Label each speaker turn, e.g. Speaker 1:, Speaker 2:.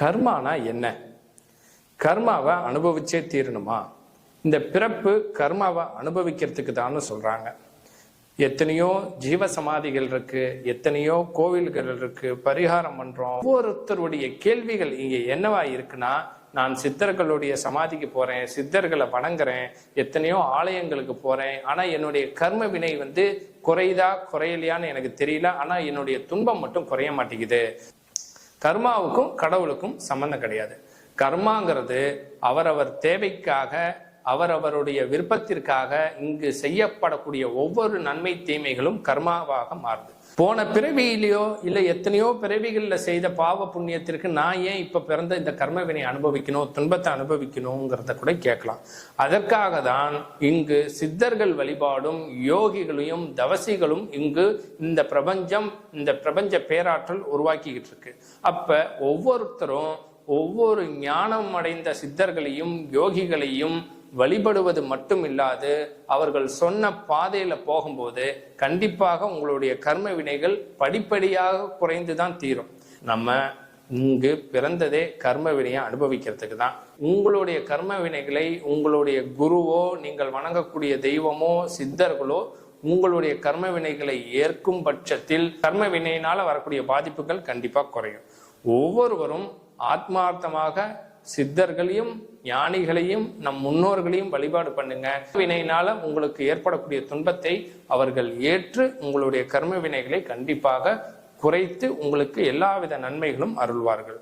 Speaker 1: கர்மானா என்ன? கர்மாவை அனுபவிச்சே தீரணுமா? இந்த பிறப்பு கர்மாவை அனுபவிக்கிறதுக்கு தான்னு சொல்றாங்க. எத்தனையோ ஜீவ சமாதிகள் இருக்கு எத்தனையோ கோவில்கள் இருக்கு பரிகாரம் பண்றோம். ஒவ்வொருத்தருடைய கேள்விகள் இங்க என்னவா இருக்குன்னா நான் சித்தர்களுடைய சமாதிக்கு போறேன் சித்தர்களை வணங்குறேன் எத்தனையோ ஆலயங்களுக்கு போறேன் ஆனா என்னுடைய கர்ம வினை வந்து குறையுதா குறையலையான்னு எனக்கு தெரியல ஆனா என்னுடைய துன்பம் மட்டும் குறைய மாட்டேங்குது. கர்மாவுக்கும் கடவுளுக்கும் சம்பந்தம் கிடையாது. கர்மாங்கிறது அவரவர் தேவைக்காக அவரவருடைய விருப்பத்திற்காக இங்கு செய்யப்படக்கூடிய ஒவ்வொரு நன்மை தீமைகளும் கர்மாவாக மாறுது. போன பிறவியிலையோ இல்லை எத்தனையோ பிறவிகளில் செய்த பாவ புண்ணியத்திற்கு நான் ஏன் இப்போ பிறந்த இந்த கர்மவினை அனுபவிக்கணும் துன்பத்தை அனுபவிக்கணுங்கிறத கூட கேட்கலாம். அதற்காக தான் இங்கு சித்தர்கள் வழிபாடும் யோகிகளையும் தவசிகளும் இங்கு இந்த பிரபஞ்சம் இந்த பிரபஞ்ச பேராற்றல் உருவாக்கிக்கிட்டு இருக்கு அப்போ ஒவ்வொருத்தரும் ஒவ்வொரு ஞானம் அடைந்த சித்தர்களையும் யோகிகளையும் வழிபடுவது மட்டும் இல்லாது அவர்கள் சொன்ன பாதையில போகும்போது கண்டிப்பாக உங்களுடைய கர்ம வினைகள் படிப்படியாக குறைந்து தான் தீரும். நம்ம இங்கு பிறந்ததே கர்ம வினையை அனுபவிக்கிறதுக்கு தான். உங்களுடைய கர்ம வினைகளை உங்களுடைய குருவோ நீங்கள் வணங்கக்கூடிய தெய்வமோ சித்தர்களோ உங்களுடைய கர்ம வினைகளை ஏற்கும் பட்சத்தில் கர்ம வினையினால வரக்கூடிய பாதிப்புகள் கண்டிப்பா குறையும். ஒவ்வொருவரும் ஆத்மார்த்தமாக சித்தர்களையும் ஞானிகளையும் நம் முன்னோர்களையும் வழிபாடு பண்ணுங்க. வினையினால உங்களுக்கு ஏற்படக்கூடிய துன்பத்தை அவர்கள் ஏற்று உங்களுடைய கர்ம வினைகளை கண்டிப்பாக குறைத்து உங்களுக்கு எல்லாவித நன்மைகளும் அருள்வார்கள்.